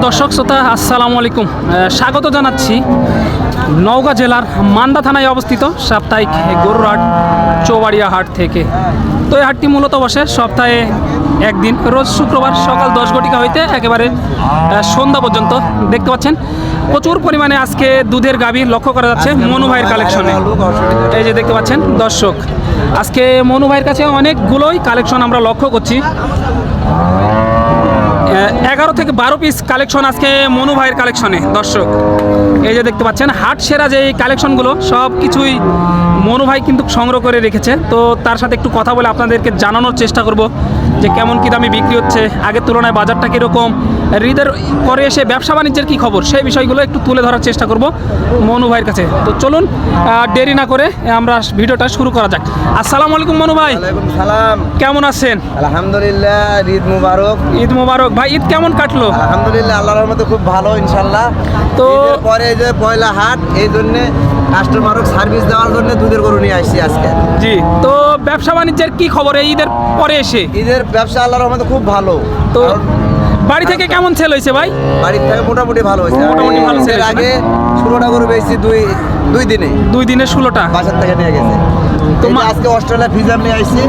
সুপ্রিয় দর্শক শ্রোতা আসসালামু আলাইকুম। স্বাগত জানাচ্ছি নওগাঁ জেলার মান্দা থানায় অবস্থিত সাপ্তাহিক গরুর হাট চৌবাড়িয়া হাট থেকে। তো এই হাটটি মূলত বসে সপ্তাহে একদিন রোজ শুক্রবার সকাল দশ ঘটিকা হইতে একেবারে সন্ধ্যা পর্যন্ত। দেখতে পাচ্ছেন প্রচুর পরিমাণে আজকে দুধের গাভী লক্ষ্য করা যাচ্ছে মনু ভাইয়ের কালেকশনে। এই যে দেখতে পাচ্ছেন দর্শক আজকে মনু ভাইয়ের কাছে অনেকগুলোই কালেকশন আমরা লক্ষ্য করছি। এগারো থেকে বারো পিস কালেকশন আজকে মনু ভাইয়ের কালেকশনে দর্শক। এই যে দেখতে পাচ্ছেন, হাট সেরা যে কালেকশনগুলো সব কিছুই মনু ভাই কিন্তু সংগ্রহ করে রেখেছে। তো তার সাথে একটু কথা বলে আপনাদেরকে জানানোর চেষ্টা করব যে কেমন কী দামে বিক্রি হচ্ছে আগের তুলনায় বাজারটা কীরকম হৃদের পরে এসে ব্যবসা বাণিজ্যের কী খবর সেই বিষয়গুলো একটু তুলে ধরার চেষ্টা করব মনু ভাইয়ের কাছে। তো চলুন দেরি না করে আমরা ভিডিওটা শুরু করা যাক। আসসালামু আলাইকুম মনু ভাই। সালাম। কেমন আছেন? আলহামদুলিল্লাহ ঈদ মুবারক। ঈদ মুবারক। ভাই ঈদ কেমন কাটলো? আলহামদুলিল্লাহ আল্লাহর রহমতে খুব ভালো ইনশাল্লাহ তো তো- পরে যে পয়লা হাট এই জন্য কাস্টমারক সার্ভিস দেওয়ার জন্য দুধের গরু নিয়ে আসছি আজকে। জি তো ব্যবসা বাণিজ্যের কি খবর? এই ঈদের পরে এসে? ঈদের ব্যবসা আল্লাহর রহমতে খুব ভালো। তো বাড়ি থেকে কেমন সেল হয়েছে ভাই? বাড়ি থেকে মোটামুটি ভালো হয়েছে। মোটামুটি ভালো হয়েছে আগে ষোলোটা গরু বেশি দুই দুই দিনে? দুই দিনে ষোলোটা। বাসার থেকে নিয়ে গেছে। তো তো আজকে অস্ট্রেলিয়া ভিজা নিয়ে দেখেন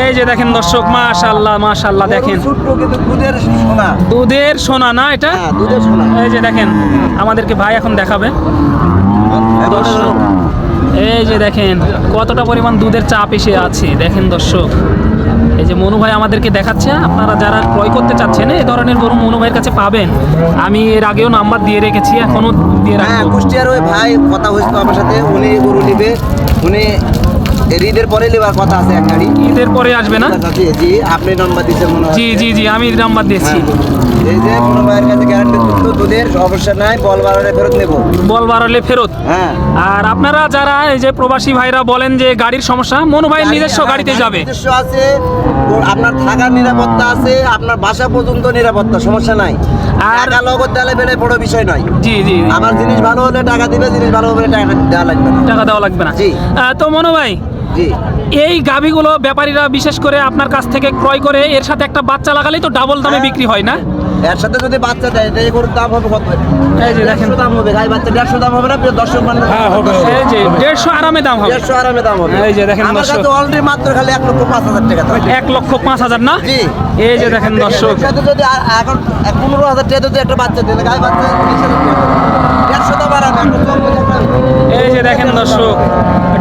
এই যে দেখেন দর্শক মাশাল্লাহ মাশাল্লাহ দেখেন। দুধের সোনা। দুধের সোনা না এটা? হ্যাঁ দুধের সোনা। এই যে দেখেন আমাদেরকে ভাই এখন দেখাবে। দর্শক এই যে দেখেন কতটা পরিমাণ দুধের চাপ এসে আছে। দেখেন দর্শক। এই যে মনু ভাই আমাদেরকে দেখাচ্ছে, আপনারা যারা ক্রয় করতে চাচ্ছেন এই ধরনের গরু মনু ভাইয়ের কাছে পাবেন। আমি এর আগেও নাম্বার দিয়ে রেখেছি, এখনও দিয়ে হ্যাঁ রাখব কুষ্টিয়ার ওই ভাই কথা হয়েছিল আমার সাথে, উনি গরু নেবে, উনি ঈদের পরে নেবার কথা আছে এক গাড়ি ঈদের পরে আসবে না? জি আপনি নম্বর দিচ্ছেন মনে হয়। জি জি জি আমি নাম্বার দিয়েছি। হ্যাঁ। এই যে কোনো ভাইয়ের কাছে গ্যারান্টি দিচ্ছিল দুধের সমস্যা নাই বল বাড়ালে ফেরত নেব। বল বাড়ালে ফেরত? হ্যাঁ। আর আপনারা যারা এই যে প্রবাসী ভাইরা বলেন যে গাড়ির সমস্যা মনু ভাই নিজস্ব হ্যাঁ, গাড়িতে যাবে। নিজস্ব আছে আপনার থাকার নিরাপত্তা আছে আপনার বাসা পর্যন্ত নিরাপত্তা সমস্যা নাই। আর- টাকা লগত দিলে বেড়ে বড় বিষয় নয়। জি জি। আমার জিনিস ভালো হলে টাকা দিবে জিনিস ভালো হলে টাকা দেওয়া লাগবে না। টাকা দেওয়া লাগবে না। জি। তো মনু ভাই এই গাভিগুলো ব্যাপারীরা বিশেষ করে আপনার কাছ থেকে ক্রয় করে এর সাথে একটা বাচ্চা লাগালেই তো ডাবল দামে হ্যাঁ। বিক্রি হয় না? এর সাথে যদি বাচ্চা দেয় তাই গরুর দাম হবে কত? এই যে দেখেন। দাম হবে গাই বাচ্চা দেড়শো দাম হবে না প্রিয় দর্শক বান্ধব এই যে দেড়শো আরামে দাম হবে। দেড়শো আরামে দাম হবে। এই যে দেখেন আমার দর্শক। কাছে অলরেডি মাত্র খালি এক লক্ষ পাঁচ হাজার টাকা থাকে এক লক্ষ পাঁচ হাজার না? জি। এই যে দেখেন দর্শক। এর সাথে যদি এখন পনেরো হাজার টাকা যদি একটা বাচ্চা দিলে গাই বাচ্চা দেড়শো দাম আরামে এই যে দেখেন দর্শক।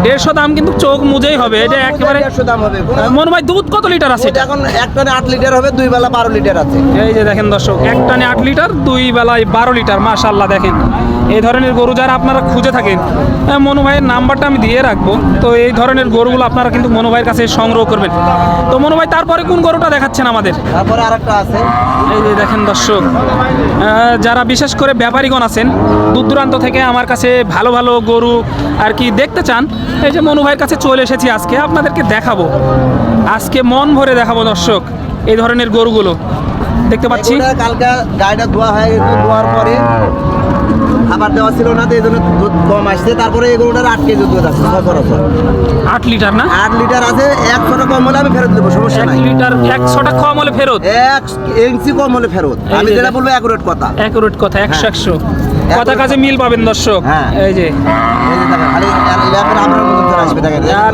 দেড়শো দাম কিন্তু চোখ মুজেই হবে এটা একেবারে দেড়শো দাম হবে। মনে ভাই দুধ কত লিটার আছে এখন এক টনে আট লিটার হবে দুই বেলা বারো লিটার আছে। এই যে দেখেন দর্শক এক টানে আট লিটার দুই বেলায় বারো লিটার মাশাল্লাহ দেখেন। এই ধরনের গরু যারা আপনারা খুঁজে থাকেন আহ, মনু ভাইয়ের নাম্বারটা আমি দিয়ে রাখব। তো এই ধরনের গরুগুলো আপনারা কিন্তু মনু ভাইয়ের কাছে সংগ্রহ করবেন। তো মনু ভাই তারপরে কোন গরুটা দেখাচ্ছেন আমাদের? তারপরে আর একটা আছে। এই যে দেখেন দর্শক যারা বিশেষ করে ব্যাপারীগণ আছেন দূর দূরান্ত থেকে আমার কাছে ভালো ভালো গরু আর কি দেখতে চান এই যে মনু ভাইয়ের কাছে চলে এসেছি আজকে আপনাদেরকে দেখাবো। আজকে মন ভরে দেখাবো দর্শক এই ধরনের গরুগুলো। দেখতে পাচ্ছি? কালকে গাড়িটা ধোয়া হয়ে গেছে ধোয়ার পরে খাবার দেওয়া ছিল না তো এই জন্য দুধ কম আসছে। তারপরে এই গরুটার আট কেজি দুধ আছে সচরাচর আট লিটার না? আট লিটার আছে এক ফোটা কম হলে আমি ফেরত দেবো সমস্যা নাই। লিটার একশোটা কম হলে ফেরত? এক ইঞ্চি কম হলে ফেরত। আমি যেটা বলব অ্যাকুরেট কথা। অ্যাকুরেট কথা একশো হ্যাঁ। একশো। কথা কাজে মিল পাবেন দর্শক। হ্যাঁ। এই যে।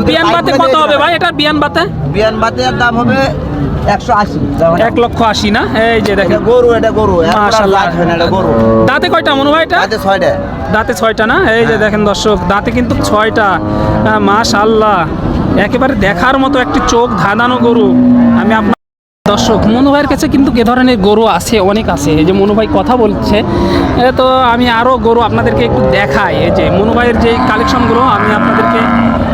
বিয়ান বাতে কত হবে ভাই এটা বিয়ান বাতে বিয়ান বাতের দাম হবে একশো আশি এক লক্ষ আশি না? এই যে দেখেন। গরু এটা গরু। মাশাল্লাহ লাজ না, এটা গরু। দাঁতে কয়টা মনে হয় এটা? আজ ছয়টা। দাঁতে ছয়টা না? এই যে হ্যাঁ। দেখেন দর্শক দাঁতে কিন্তু ছয়টা। মাশাল্লাহ একেবারে দেখার মতো একটি চোখ ধাঁধানো গরু। আমি আপনার দর্শক, মনু ভাইয়ের কাছে কিন্তু এ ধরনের গরু আছে, অনেক আছে। এই যে মনু ভাই কথা বলছে তো আমি আরও গরু আপনাদেরকে একটু দেখাই। এই যে মনু ভাইয়ের যে কালেকশনগুলো আমি আপনাদেরকে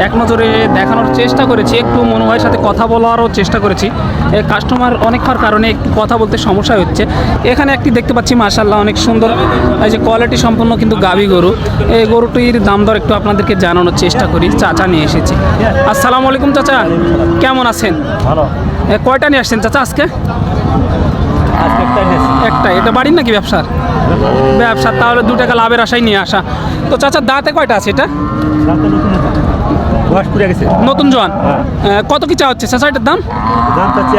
এক নজরে দেখানোর চেষ্টা করেছি, একটু মনু ভাইয়ের সাথে কথা বলারও চেষ্টা করেছি। কাস্টমার অনেক হওয়ার কারণে একটু কথা বলতে সমস্যা হচ্ছে। এখানে একটি দেখতে পাচ্ছি মাশাল্লাহ অনেক সুন্দর, এই যে কোয়ালিটি সম্পন্ন কিন্তু গাভী গরু। এই গরুটির দাম দর একটু আপনাদেরকে জানানোর চেষ্টা করি, চাচা নিয়ে এসেছি। আসসালামু আলাইকুম, চাচা। কেমন আছেন? ভালো। কয়টা নিয়ে আসছেন চাচা আজকে? একটাই। একটা এটা বাড়ির নাকি ব্যবসার? ব্যবসার, তাহলে দু টাকা লাভের আশাই নিয়ে আসা। তো চাচা, দাঁতে কয়টা আছে এটা? নতুন এটা। গেছে। নতুন জোয়ান? হ্যাঁ। কত কি চা হচ্ছে? চাচা দাম? দাম চাচ্ছি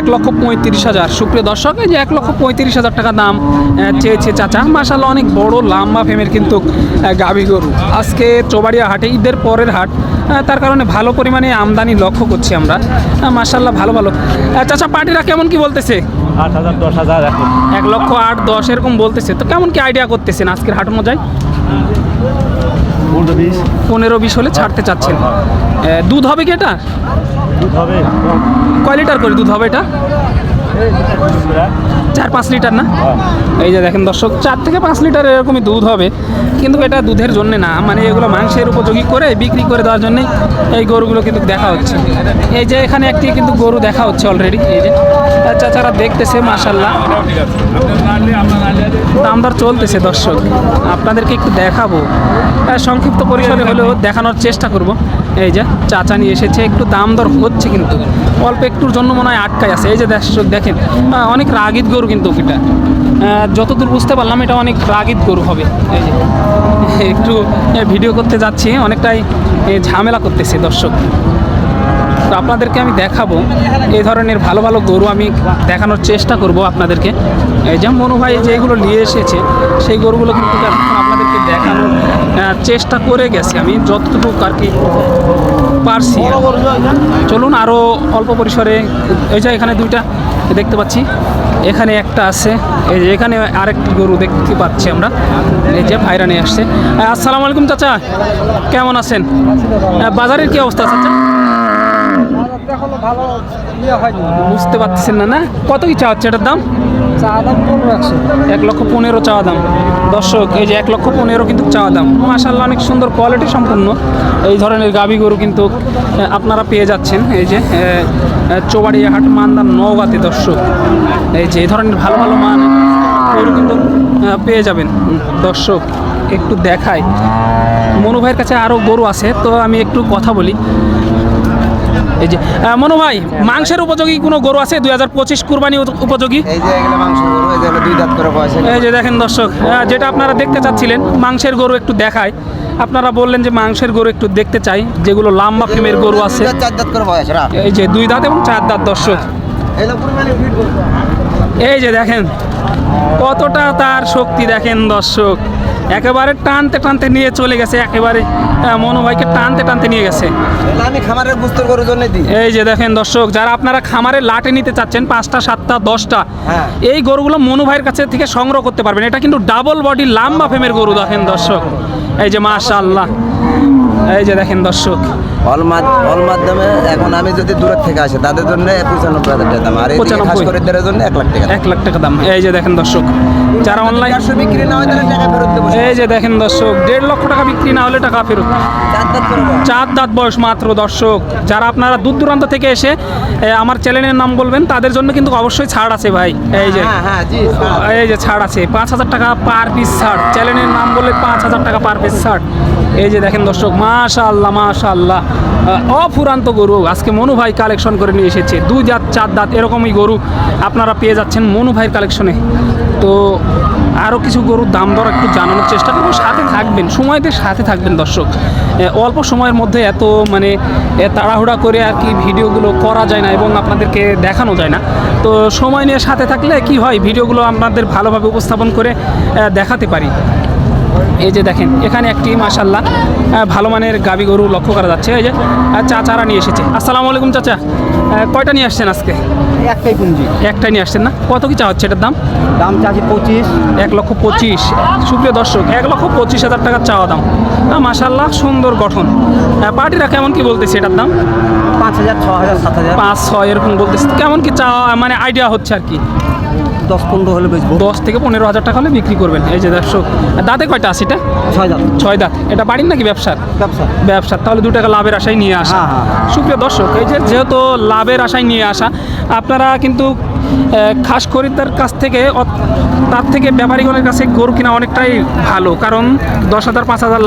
এক লক্ষ পঁয়ত্রিশ। হাজার। সুপ্রিয় দর্শক এই যে এক লক্ষ পঁয়ত্রিশ হাজার টাকা দাম চেয়েছে চাচা। মাসাল্লাহ অনেক বড় লাম্বা ফেমের কিন্তু গাভী গরু। আজকে চোবাড়িয়া হাটে ঈদের পরের হাট তার কারণে ভালো পরিমাণে আমদানি লক্ষ্য করছি আমরা। মাসাল্লাহ ভালো ভালো। চাচা পার্টিরা কেমন কি বলতেছে? আট হাজার দশ হাজার এক লক্ষ আট দশ এরকম বলতেছে। তো কেমন কি আইডিয়া করতেছেন আজকের হাট মজায় পনেরো বিশ। হলে ছাড়তে চাচ্ছেন। আহ, দুধ হবে কি এটা? দুধ হবে। কয় লিটার করে দুধ হবে এটা? চার পাঁচ লিটার না। এই যে দেখেন দর্শক, চার থেকে পাঁচ লিটার এরকমই দুধ হবে। কিন্তু এটা দুধের জন্য না মানে এগুলো মাংসের উপযোগী করে, বিক্রি করে দেওয়ার জন্যই এই গরুগুলো কিন্তু দেখা হচ্ছে। এই যে এখানে একটি কিন্তু গরু দেখা হচ্ছে অলরেডি এই যে। চাচারা দেখতেছে মাসাল্লাহ দাম দর চলতেছে দর্শক, আপনাদেরকে একটু দেখাবো। সংক্ষিপ্ত পরিসরে হলেও দেখানোর চেষ্টা করব। এই যে, চাচা নিয়ে এসেছে, একটু দাম দর হচ্ছে কিন্তু। অল্প একটুর জন্য মনে হয় আটকায় আছে। এই যে দেখেন অনেক রাগিত গরু কিন্তু এটা যতদূর বুঝতে পারলাম, এটা অনেক রাগিত গরু হবে। এই যে, একটু ভিডিও করতে যাচ্ছি। অনেকটাই ঝামেলা করতেছে দর্শক। তো আপনাদেরকে আমি দেখাবো। এই ধরনের ভালো ভালো গরু আমি দেখানোর চেষ্টা করব আপনাদেরকে। এই যে মনু ভাই যেগুলো নিয়ে এসেছে, সেই গরুগুলো কিন্তু এখন আপনাদেরকে দেখানোর চেষ্টা করে গেছি আমি যতটুকু আর কি পারছি। চলুন আরও অল্প পরিসরে এই যে এখানে দুইটা দেখতে পাচ্ছি এখানে একটা আছে এই যে এখানে আরেকটি গরু দেখতে পাচ্ছি আমরা এই যে ভাইরা নিয়ে আসছে। আসসালামু আলাইকুম চাচা কেমন আছেন? বাজারের কি অবস্থা চাচা? বুঝতে পারছেন না না? কত কি চা হচ্ছে এটার দাম? চা দাম এক লক্ষ পনেরো চাওয়া দাম। দর্শক এই যে এক লক্ষ পনেরো কিন্তু চাওয়া দাম। মাসাল্লাহ অনেক সুন্দর কোয়ালিটি সম্পন্ন এই ধরনের গাবি গরু কিন্তু আপনারা পেয়ে যাচ্ছেন। এই যে আহ, আহ, চৌবাড়িয়া হাট মান্দার নওগাঁতে দর্শক। এই যে এই ধরনের ভালো ভালো মান গরু কিন্তু পেয়ে যাবেন। দর্শক একটু দেখায় মনু ভাইয়ের কাছে আরও গরু আছে তো আমি একটু কথা বলি। এই যে মনু ভাই মাংসের উপযোগী কোনো গরু আছে? দুই হাজার পঁচিশ কুরবানি উপযোগী? এই যে দেখেন দর্শক যেটা আপনারা দেখতে চাচ্ছিলেন মাংসের গরু একটু দেখায়। আপনারা বললেন যে মাংসের গরু একটু দেখতে চাই যেগুলো লম্বা ফেমের গরু আছে। এই যে দুই দাঁত এবং চার দাঁত দর্শক। এই যে দেখেন কতটা তার শক্তি দেখেন দর্শক। একেবারে টানতে টানতে নিয়ে চলে গেছে একেবারে মনু ভাইকে টানতে টানতে নিয়ে গেছে। আমি খামারের বুস্তর গরুর জন্য দিই। এই যে দেখেন দর্শক যারা আপনারা খামারে লাটে নিতে চাচ্ছেন পাঁচটা সাতটা দশটা হ্যাঁ। এই গরুগুলো মনু ভাইয়ের কাছে থেকে সংগ্রহ করতে পারবেন। এটা কিন্তু ডাবল বডি লাম্বা ফেমের গরু দেখেন দর্শক। এই যে মাশাআল্লাহ। এই যে দেখেন দর্শক। অল অল মাধ্যমে এখন আমি যদি দূরের থেকে আসি তাদের জন্য পঁচানব্বই হাজার টাকা দাম। আর এই খাস 95 করে জন্য এক লাখ টাকা এক লাখ টাকা দাম। এই যে দেখেন দর্শক যারা অনলাইন বিক্রি না হয় তাহলে টাকা ফেরত দেবো। এই যে দেখেন দর্শক দেড় লক্ষ টাকা বিক্রি না হলে টাকা ফেরত। চার দাঁত বয়স। মাত্র দর্শক। যারা আপনারা দূর দূরান্ত থেকে এসে আমার চ্যানেলের নাম বলবেন তাদের জন্য কিন্তু অবশ্যই ছাড় আছে ভাই। এই যে হ্যাঁ হ্যাঁ। এই যে ছাড় আছে। পাঁচ হাজার টাকা পার পিস ছাড়। চ্যানেলের নাম বললে পাঁচ হাজার টাকা পার পিস ছাড়। এই যে দেখেন দর্শক মাশা আল্লাহ মাশা আল্লাহ অফুরান্ত গরু। আজকে মনু ভাই কালেকশন করে নিয়ে এসেছে। দুই দাঁত চার দাঁত এরকমই গরু আপনারা পেয়ে যাচ্ছেন মনু ভাইয়ের কালেকশনে তো আরও কিছু গরুর দাম দর একটু জানানোর চেষ্টা করব। সাথে থাকবেন, সময়তে সাথে থাকবেন দর্শক। অল্প সময়ের মধ্যে এত মানে তাড়াহুড়া করে আর কি ভিডিওগুলো করা যায় না এবং আপনাদেরকে দেখানো যায় না। তো সময় নিয়ে সাথে থাকলে কি হয়? ভিডিওগুলো আপনাদের ভালোভাবে উপস্থাপন করে দেখাতে পারি। এই যে দেখেন এখানে একটি মাসাল্লাহ ভালো মানের গাবি গরু লক্ষ্য করা যাচ্ছে। এই যে আহ, চাচারা নিয়ে এসেছে। আসসালামু আলাইকুম চাচা। কয়টা নিয়ে আসছেন আজকে? একটাই পুঞ্জি একটাই নিয়ে আসছেন না? কত কি চা হচ্ছে এটার দাম? দাম চাচ্ছি পঁচিশ। এক লক্ষ পঁচিশ। সুপ্রিয় দর্শক এক লক্ষ পঁচিশ হাজার টাকার চাওয়া দাম। মাসাল্লাহ সুন্দর গঠন। পার্টিরা কেমন কি বলতেছে এটার দাম? পাঁচ হাজার ছ হাজার সাত হাজার। পাঁচ ছয় এরকম বলতেছে। কেমন কি চাওয়া মানে আইডিয়া হচ্ছে আর কি? দশ পনেরো হলে বেচবো। দশ থেকে পনেরো হাজার টাকা হলে বিক্রি করবেন। এই যে দর্শক দাঁতে কয়টা আছে এটা? ছয় দাম ছয় দাঁত। এটা বাড়ির নাকি ব্যবসার ব্যবসা। ব্যবসা। তাহলে দু টাকা লাভের আশায় নিয়ে আসা। হ্যাঁ, হ্যাঁ। সুপ্রিয় দর্শক এই যে যেহেতু লাভের আশায় নিয়ে আসা আপনারা কিন্তু খাস খরিদ্দার কাছ থেকে তার থেকে ব্যাপারীগণের কাছে গরু কিনা অনেকটাই ভালো। কারণ দশ হাজার পাঁচ হাজার লাভ